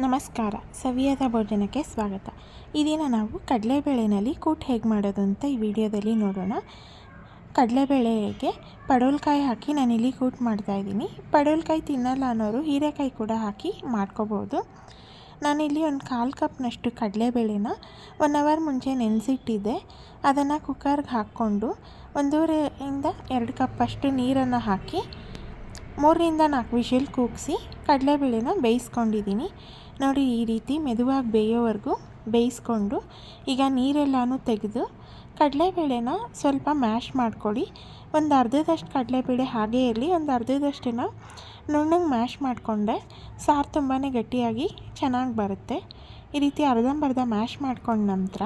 ನಮಸ್ಕಾರ, ಸವಿಯದ ಭೋಜನಕ್ಕೆ ಸ್ವಾಗತ. ಈ ದಿನ ನಾವು ಕಡಲೆಬೇಳೆನಲ್ಲಿ ಕೂಟ್ ಹೇಗೆ ಮಾಡೋದು ಅಂತ ಈ ವಿಡಿಯೋದಲ್ಲಿ ನೋಡೋಣ. ಕಡಲೆಬೇಳೆಗೆ ಪಡೋಲ್ಕಾಯಿ ಹಾಕಿ ನಾನಿಲ್ಲಿ ಕೂಟ್ ಮಾಡ್ತಾಯಿದ್ದೀನಿ ಪಡೋಲ್ಕಾಯಿ ತಿನ್ನಲ್ಲ ಅನ್ನೋರು ಹೀರೆಕಾಯಿ ಕೂಡ ಹಾಕಿ ಮಾಡ್ಕೋಬೋದು. ನಾನಿಲ್ಲಿ ಒಂದು ಕಾಲು ಕಪ್ನಷ್ಟು ಕಡಲೆಬೇಳೆನ ಒನ್ ಅವರ್ ಮುಂಚೆ ನೆನೆಸಿಟ್ಟಿದ್ದೆ. ಅದನ್ನು ಕುಕ್ಕರ್ಗೆ ಹಾಕ್ಕೊಂಡು ಒಂದೂವರೆಯಿಂದ ಎರಡು ಕಪ್ಪಷ್ಟು ನೀರನ್ನು ಹಾಕಿ ಮೂರರಿಂದ ನಾಲ್ಕು ವಿಷಲ್ ಕೂಗಿಸಿ ಕಡಲೆಬೇಳೆನ ಬೇಯಿಸ್ಕೊಂಡಿದ್ದೀನಿ. ನೋಡಿ, ಈ ರೀತಿ ಮೆದುವಾಗಿ ಬೇಯೋವರೆಗೂ ಬೇಯಿಸ್ಕೊಂಡು ಈಗ ನೀರೆಲ್ಲನೂ ತೆಗೆದು ಕಡಲೆಬೇಳೆನ ಸ್ವಲ್ಪ ಮ್ಯಾಶ್ ಮಾಡ್ಕೊಳ್ಳಿ. ಒಂದು ಅರ್ಧದಷ್ಟು ಕಡಲೆಬೇಳೆ ಹಾಗೇ ಇರಲಿ, ಒಂದು ಅರ್ಧದಷ್ಟನ್ನು ನುಣ್ಣಗೆ ಮ್ಯಾಶ್ ಮಾಡಿಕೊಂಡೆ ಸಾರು ತುಂಬಾ ಗಟ್ಟಿಯಾಗಿ ಚೆನ್ನಾಗಿ ಬರುತ್ತೆ. ಈ ರೀತಿ ಅರ್ಧಂಬರ್ಧ ಮ್ಯಾಶ್ ಮಾಡ್ಕೊಂಡ ನಂತರ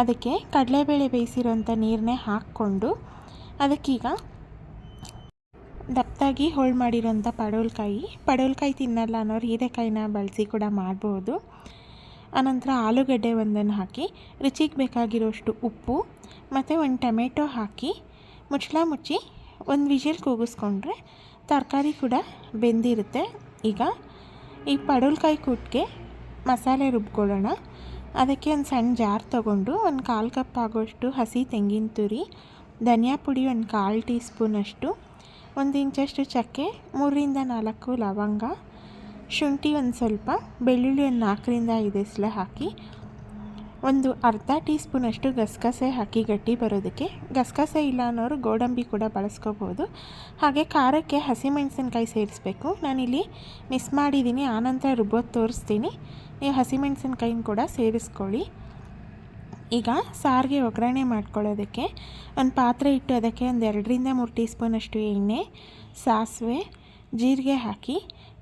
ಅದಕ್ಕೆ ಕಡಲೆಬೇಳೆ ಬೇಯಿಸಿರೋಂಥ ನೀರನ್ನೇ ಹಾಕ್ಕೊಂಡು ಅದಕ್ಕೀಗ ದಪ್ಪದಾಗಿ ಹೋಳು ಮಾಡಿರೋಂಥ ಪಡವಲಕಾಯಿ. ಪಡವಲಕಾಯಿ ತಿನ್ನಲ್ಲ ಅನ್ನೋರು ಹೀರೆಕಾಯಿನ ಬಳಸಿ ಕೂಡ ಮಾಡ್ಬೋದು. ಆನಂತರ ಆಲೂಗಡ್ಡೆ ಒಂದನ್ನು ಹಾಕಿ, ರುಚಿಗೆ ಬೇಕಾಗಿರೋಷ್ಟು ಉಪ್ಪು, ಮತ್ತು ಒಂದು ಟೊಮೆಟೊ ಹಾಕಿ, ಮುಚ್ಚಳ ಮುಚ್ಚಿ ಒಂದು ವಿಷಲ್ ಕೂಗಿಸ್ಕೊಂಡ್ರೆ ತರಕಾರಿ ಕೂಡ ಬೆಂದಿರುತ್ತೆ. ಈಗ ಈ ಪಡವಲಕಾಯಿ ಕೂಟ್ಗೆ ಮಸಾಲೆ ರುಬ್ಕೊಳ್ಳೋಣ. ಅದಕ್ಕೆ ಒಂದು ಸಣ್ಣ ಜಾರ್ ತೊಗೊಂಡು ಒಂದು ಕಾಲು ಕಪ್ ಆಗೋಷ್ಟು ಹಸಿ ತೆಂಗಿನ ತುರಿ, ಧನಿಯಾ ಪುಡಿ ಒಂದು ಕಾಲು ಟೀ ಸ್ಪೂನಷ್ಟು ಒಂದು ಇಂಚಷ್ಟು ಚಕ್ಕೆ, ಮೂರರಿಂದ ನಾಲ್ಕು ಲವಂಗ, ಶುಂಠಿ ಒಂದು ಸ್ವಲ್ಪ, ಬೆಳ್ಳುಳ್ಳಿ ಒಂದು ನಾಲ್ಕರಿಂದ ಐದು ಎಸಲೆ ಹಾಕಿ, ಒಂದು ಅರ್ಧ ಟೀ ಸ್ಪೂನಷ್ಟು ಗಸಗಸೆ ಹಾಕಿ ಗಟ್ಟಿ ಬರೋದಕ್ಕೆ. ಗಸಗಸೆ ಇಲ್ಲ ಅನ್ನೋರು ಗೋಡಂಬಿ ಕೂಡ ಬಳಸ್ಕೋಬೋದು. ಹಾಗೆ ಖಾರಕ್ಕೆ ಹಸಿಮೆಣಸಿನ್ಕಾಯಿ ಸೇರಿಸ್ಬೇಕು. ನಾನಿಲ್ಲಿ ಮಿಸ್ ಮಾಡಿದ್ದೀನಿ ಆನಂತರ ರುಬ್ಬೋದು ತೋರಿಸ್ತೀನಿ. ನೀವು ಹಸಿಮೆಣಸಿನ್ಕಾಯಿನ ಕೂಡ ಸೇರಿಸ್ಕೊಳ್ಳಿ. ಈಗ ಸಾರಿಗೆ ಒಗ್ಗರಣೆ ಮಾಡ್ಕೊಳ್ಳೋದಕ್ಕೆ ಒಂದು ಪಾತ್ರೆ ಇಟ್ಟು ಅದಕ್ಕೆ ಒಂದು ಎರಡರಿಂದ ಮೂರು ಟೀ ಸ್ಪೂನಷ್ಟು ಎಣ್ಣೆ, ಸಾಸಿವೆ, ಜೀರಿಗೆ ಹಾಕಿ,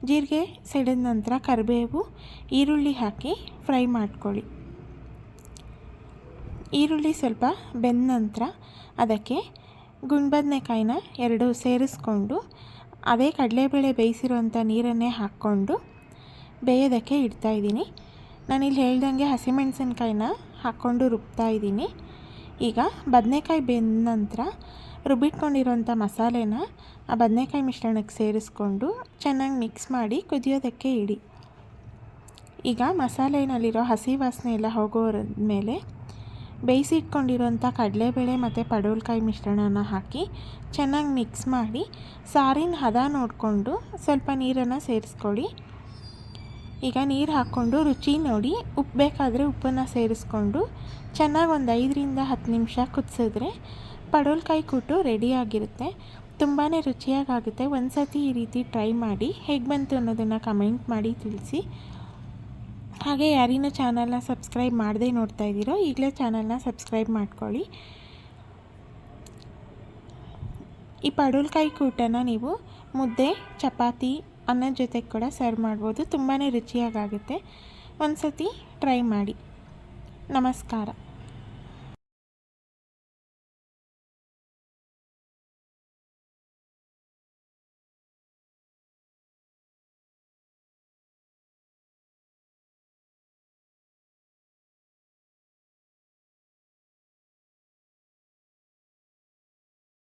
ಜೀರಿಗೆ ಸಿಡಿದ ನಂತರ ಕರಿಬೇವು, ಈರುಳ್ಳಿ ಹಾಕಿ ಫ್ರೈ ಮಾಡ್ಕೊಳ್ಳಿ. ಈರುಳ್ಳಿ ಸ್ವಲ್ಪ ಬೆಂದ ನಂತರ ಅದಕ್ಕೆ ಗುಣ್ಬದನೆಕಾಯಿನ ಎರಡು ಸೇರಿಸ್ಕೊಂಡು ಅದೇ ಕಡಲೆಬೇಳೆ ಬೇಯಿಸಿರುವಂಥ ನೀರನ್ನೇ ಹಾಕ್ಕೊಂಡು ಬೇಯೋದಕ್ಕೆ ಇಡ್ತಾಯಿದ್ದೀನಿ ನಾನಿಲ್ಲಿ ಹೇಳ್ದಂಗೆ ಹಸಿಮೆಣಸಿನ್ಕಾಯಿನ ಹಾಕ್ಕೊಂಡು ರುಬ್ತಾ ಇದ್ದೀನಿ. ಈಗ ಬದನೆಕಾಯಿ ಬೆಂದ ನಂತರ ರುಬ್ಬಿಟ್ಕೊಂಡಿರೋಂಥ ಮಸಾಲೆನ ಆ ಬದನೆಕಾಯಿ ಮಿಶ್ರಣಕ್ಕೆ ಸೇರಿಸ್ಕೊಂಡು ಚೆನ್ನಾಗಿ ಮಿಕ್ಸ್ ಮಾಡಿ ಕುದಿಯೋದಕ್ಕೆ ಇಡಿ. ಈಗ ಮಸಾಲೆನಲ್ಲಿರೋ ಹಸಿ ವಾಸನೆ ಎಲ್ಲ ಹೋಗೋರ ಮೇಲೆ ಬೇಯಿಸಿಟ್ಕೊಂಡಿರೋಂಥ ಕಡಲೆಬೇಳೆ ಮತ್ತು ಪಡೋಲ್ಕಾಯಿ ಮಿಶ್ರಣನ ಹಾಕಿ ಚೆನ್ನಾಗಿ ಮಿಕ್ಸ್ ಮಾಡಿ ಸಾರಿನ ಹದ ನೋಡಿಕೊಂಡು ಸ್ವಲ್ಪ ನೀರನ್ನು ಸೇರಿಸ್ಕೊಳ್ಳಿ. ಈಗ ನೀರು ಹಾಕ್ಕೊಂಡು ರುಚಿ ನೋಡಿ, ಉಪ್ಪು ಬೇಕಾದರೆ ಉಪ್ಪನ್ನು ಸೇರಿಸ್ಕೊಂಡು ಚೆನ್ನಾಗಿ ಒಂದು ಐದರಿಂದ ಹತ್ತು ನಿಮಿಷ ಕುದಿಸಿದ್ರೆ ಪಡೋಲ್ಕಾಯಿ ಕೂಟು ರೆಡಿಯಾಗಿರುತ್ತೆ ತುಂಬಾ ರುಚಿಯಾಗುತ್ತೆ ಒಂದು ಸತಿ ಈ ರೀತಿ ಟ್ರೈ ಮಾಡಿ ಹೇಗೆ ಬಂತು ಅನ್ನೋದನ್ನು ಕಮೆಂಟ್ ಮಾಡಿ ತಿಳಿಸಿ. ಹಾಗೆ ಯಾರಿನೂ ಚಾನಲ್ನ ಸಬ್ಸ್ಕ್ರೈಬ್ ಮಾಡದೇ ನೋಡ್ತಾ ಇದ್ದೀರೋ, ಈಗಲೇ ಚಾನಲ್ನ ಸಬ್ಸ್ಕ್ರೈಬ್ ಮಾಡ್ಕೊಳ್ಳಿ. ಈ ಪಡೋಲ್ಕಾಯಿ ಕೂಟನ ನೀವು ಮುದ್ದೆ, ಚಪಾತಿ ಅನ್ನದ ಜೊತೆಗೆ ಕೂಡ ಸರ್ವ್ ಮಾಡ್ಬೋದು. ತುಂಬಾ ರುಚಿಯಾಗುತ್ತೆ ಒಂದು ಸತಿ ಟ್ರೈ ಮಾಡಿ. ನಮಸ್ಕಾರ.